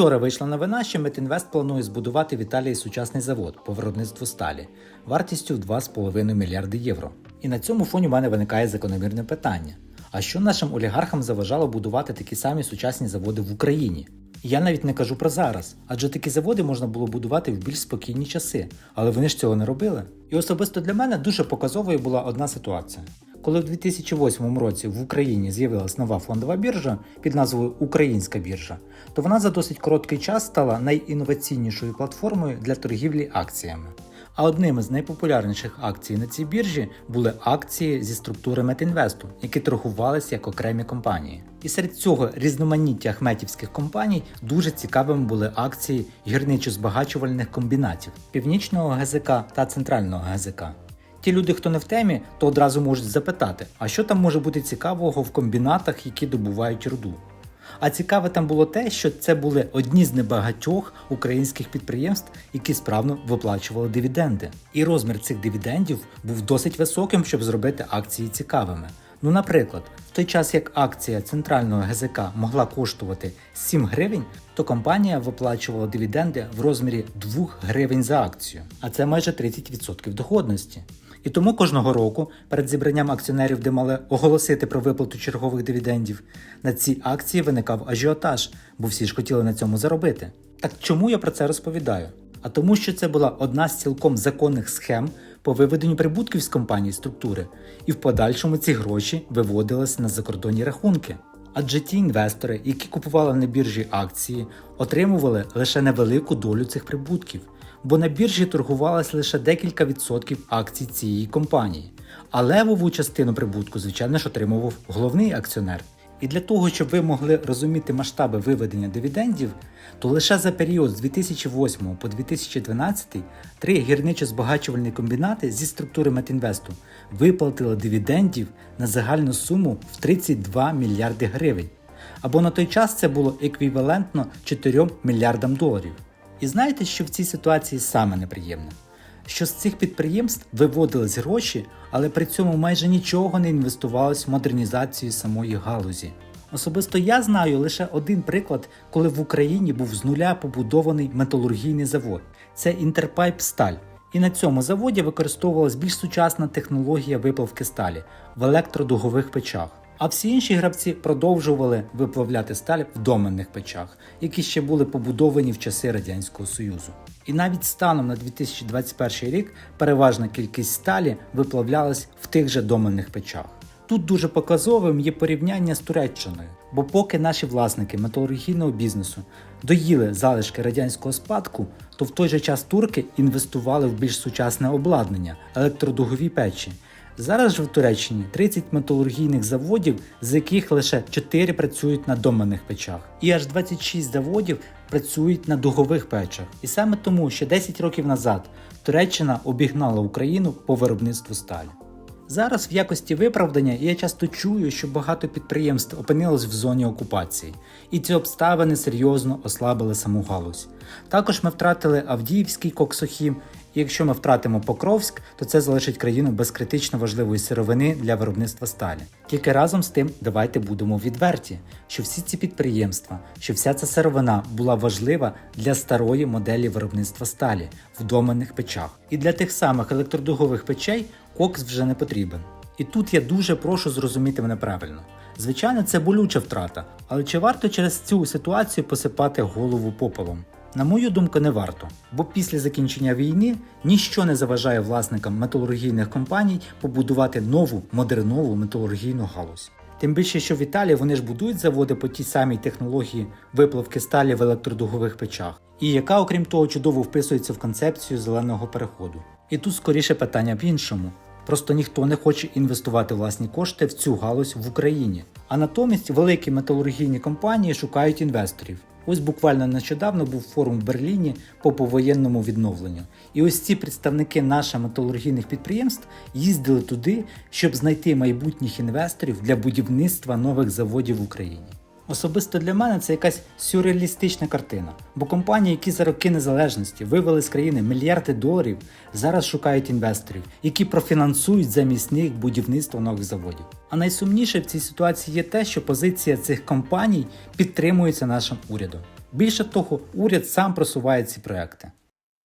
Вчора вийшла новина, що Метінвест планує збудувати в Італії сучасний завод по виробництву сталі вартістю в 2,5 мільярди євро. І на цьому фоні в мене виникає закономірне питання: а що нашим олігархам заважало будувати такі самі сучасні заводи в Україні? Я навіть не кажу про зараз, адже такі заводи можна було будувати в більш спокійні часи, але вони ж цього не робили. І особисто для мене дуже показовою була одна ситуація. Коли в 2008 році в Україні з'явилась нова фондова біржа під назвою Українська біржа, то вона за досить короткий час стала найінноваційнішою платформою для торгівлі акціями. А одним із найпопулярніших акцій на цій біржі були акції зі структури Метінвесту, які торгувалися як окремі компанії. І серед цього різноманіття ахметівських компаній дуже цікавими були акції гірничо-збагачувальних комбінатів Північного ГЗК та Центрального ГЗК. Ті люди, хто не в темі, то одразу можуть запитати, а що там може бути цікавого в комбінатах, які добувають руду. А цікаве там було те, що це були одні з небагатьох українських підприємств, які справно виплачували дивіденди. І розмір цих дивідендів був досить високим, щоб зробити акції цікавими. Ну, наприклад, в той час як акція центрального ГЗК могла коштувати 7 гривень, то компанія виплачувала дивіденди в розмірі 2 гривень за акцію, а це майже 30% доходності. І тому кожного року перед зібранням акціонерів, де мали оголосити про виплату чергових дивідендів, на ці акції виникав ажіотаж, бо всі ж хотіли на цьому заробити. Так чому я про це розповідаю? А тому, що це була одна з цілком законних схем по виведенню прибутків з компанії структури, і в подальшому ці гроші виводилися на закордонні рахунки. Адже ті інвестори, які купували на біржі акції, отримували лише невелику долю цих прибутків, бо на біржі торгувалось лише декілька відсотків акцій цієї компанії. А левову частину прибутку, звичайно ж, отримував головний акціонер. І для того, щоб ви могли розуміти масштаби виведення дивідендів, то лише за період з 2008 по 2012 три гірничо-збагачувальні комбінати зі структури Метінвесту виплатили дивідендів на загальну суму в 32 мільярди гривень. Або на той час це було еквівалентно 4 мільярдам доларів. І знаєте, що в цій ситуації саме неприємне? Що з цих підприємств виводились гроші, але при цьому майже нічого не інвестувалось в модернізацію самої галузі. Особисто я знаю лише один приклад, коли в Україні був з нуля побудований металургійний завод. Це Інтерпайп Сталь. І на цьому заводі використовувалась більш сучасна технологія виплавки сталі в електродугових печах. А всі інші гравці продовжували виплавляти сталь в доменних печах, які ще були побудовані в часи Радянського Союзу. І навіть станом на 2021 рік переважна кількість сталі виплавлялась в тих же доменних печах. Тут дуже показовим є порівняння з Туреччиною, бо поки наші власники металургійного бізнесу доїли залишки радянського спадку, то в той же час турки інвестували в більш сучасне обладнання, електродугові печі. Зараз же в Туреччині 30 металургійних заводів, з яких лише 4 працюють на доменних печах, і аж 26 заводів працюють на дугових печах. І саме тому, що 10 років назад Туреччина обігнала Україну по виробництву сталі. Зараз в якості виправдання я часто чую, що багато підприємств опинилось в зоні окупації, і ці обставини серйозно ослабили саму галузь. Також ми втратили Авдіївський коксохім, і якщо ми втратимо Покровськ, то це залишить країну без критично важливої сировини для виробництва сталі. Тільки разом з тим давайте будемо відверті, що всі ці підприємства, що вся ця сировина була важлива для старої моделі виробництва сталі в доменних печах. І для тих самих електродугових печей кокс вже не потрібен. І тут я дуже прошу зрозуміти мене правильно. Звичайно, це болюча втрата, але чи варто через цю ситуацію посипати голову попелом? На мою думку, не варто, бо після закінчення війни ніщо не заважає власникам металургійних компаній побудувати нову модернову металургійну галузь. Тим більше, що в Італії вони ж будують заводи по тій самій технології виплавки сталі в електродугових печах, і яка, окрім того, чудово вписується в концепцію зеленого переходу. І тут скоріше питання в іншому. Просто ніхто не хоче інвестувати власні кошти в цю галузь в Україні. А натомість великі металургійні компанії шукають інвесторів. Ось буквально нещодавно був форум в Берліні по повоєнному відновленню. І ось ці представники наших металургійних підприємств їздили туди, щоб знайти майбутніх інвесторів для будівництва нових заводів в Україні. Особисто для мене це якась сюрреалістична картина, бо компанії, які за роки незалежності вивели з країни мільярди доларів, зараз шукають інвесторів, які профінансують замість них будівництво нових заводів. А найсумніше в цій ситуації є те, що позиція цих компаній підтримується нашим урядом. Більше того, уряд сам просуває ці проекти.